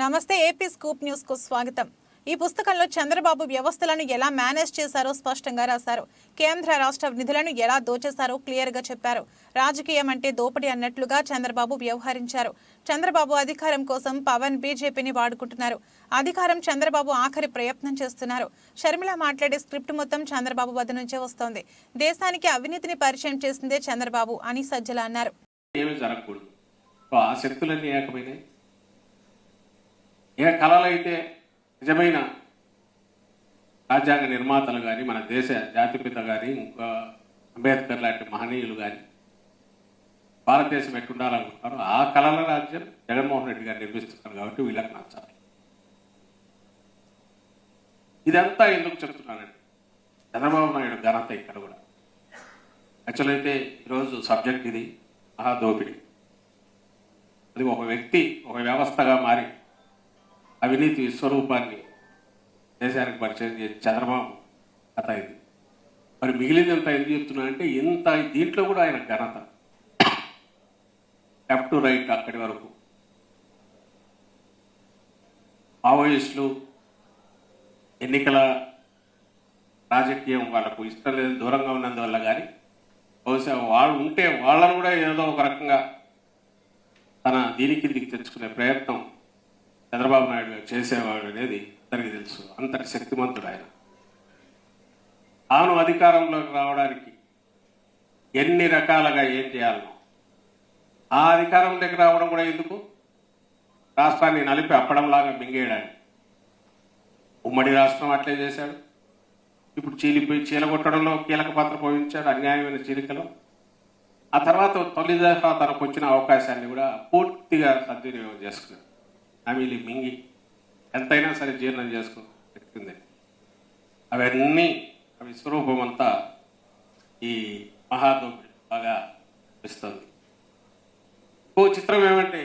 నమస్తే AP scoop న్యూస్కు స్వాగతం. ఈ పుస్తకంలో చంద్రబాబు వ్యవస్థలను ఎలా మేనేజ్ చేశారో స్పష్టంగా రాశారు. కేంద్ర రాష్ట్ర నిధులను ఎలా దోచేశారో క్లియర్గా చెప్పారు. రాజకీయం అంటే దోపిడీ అన్నట్లుగా చంద్రబాబు వ్యవహరించారు. చంద్రబాబు అధికారం కోసం పవన్ బీజేపీని వాడుకుంటున్నారు. అధికారం చంద్రబాబు ఆఖరి ప్రయత్నం చేస్తున్నారు. షర్మిల మాట్లాడే స్క్రిప్ట్ మొత్తం చంద్రబాబు వద్ద నుంచే వస్తోంది. దేశానికి అవినీతిని పరిచయం చేసిందే చంద్రబాబు అని సజ్జల అన్నారు. ఏ కళలైతే నిజమైన రాజ్యాంగ నిర్మాతలు కానీ మన దేశ జాతిపిత కానీ ఇంకా అంబేద్కర్ లాంటి మహనీయులు కానీ భారతదేశం ఎట్టుండాలనుకుంటున్నారో ఆ కళల రాజ్యం జగన్మోహన్ రెడ్డి గారు నిర్మిస్తున్నారు కాబట్టి వీళ్ళకి నచ్చాలి. ఇదంతా ఎందుకు చెప్తున్నానండి చంద్రబాబు నాయుడు ఘనత ఇక్కడ కూడా. యాక్చువల్ అయితే ఈరోజు సబ్జెక్ట్ ఇది మహాదోపిడి అది ఒక వ్యక్తి ఒక వ్యవస్థగా మారి అవినీతి విశ్వరూపాన్ని దేశానికి పరిచయం చేసి చంద్రబాబు కథ ఇది. మరి మిగిలిందంతా ఎందుకు చెప్తున్నా అంటే ఇంత దీంట్లో కూడా ఆయన ఘనత. లెఫ్ట్ టు రైట్ అక్కడి వరకు. మావోయిస్టులు ఎన్నికల రాజకీయం వాళ్ళకు ఇష్టం లేదు దూరంగా ఉన్నందువల్ల కానీ బహుశా వాళ్ళు ఉంటే వాళ్ళను కూడా ఏదో ఒక రకంగా తన దీనికి దీనికి తెచ్చుకునే ప్రయత్నం చంద్రబాబు నాయుడు చేసేవాడు అనేది అందరికీ తెలుసు. అంతటి శక్తిమంతుడు ఆయన. తాను అధికారంలోకి రావడానికి ఎన్ని రకాలుగా ఏం చేయాలో. ఆ అధికారం దగ్గర రావడం కూడా ఎందుకు? రాష్ట్రాన్ని నలిపి అప్పడంలాగా మింగేయడానికి. ఉమ్మడి రాష్ట్రం అట్లే చేశాడు. ఇప్పుడు చీలిపోయి చీలగొట్టడంలో కీలక పాత్ర పోషించాడు. అన్యాయమైన చీలికలో. ఆ తర్వాత తొలి దఫా తనకు వచ్చిన అవకాశాన్ని కూడా పూర్తిగా సద్వినియోగం చేసుకున్నాడు. హామీలు మింగి ఎంతైనా సరే జీర్ణం చేసుకో పెట్టింది అవన్నీ ఆ విశ్వరూపం అంతా ఈ మహాదోపిడి బాగా ఇస్తుంది ఓ చిత్రం ఏమంటే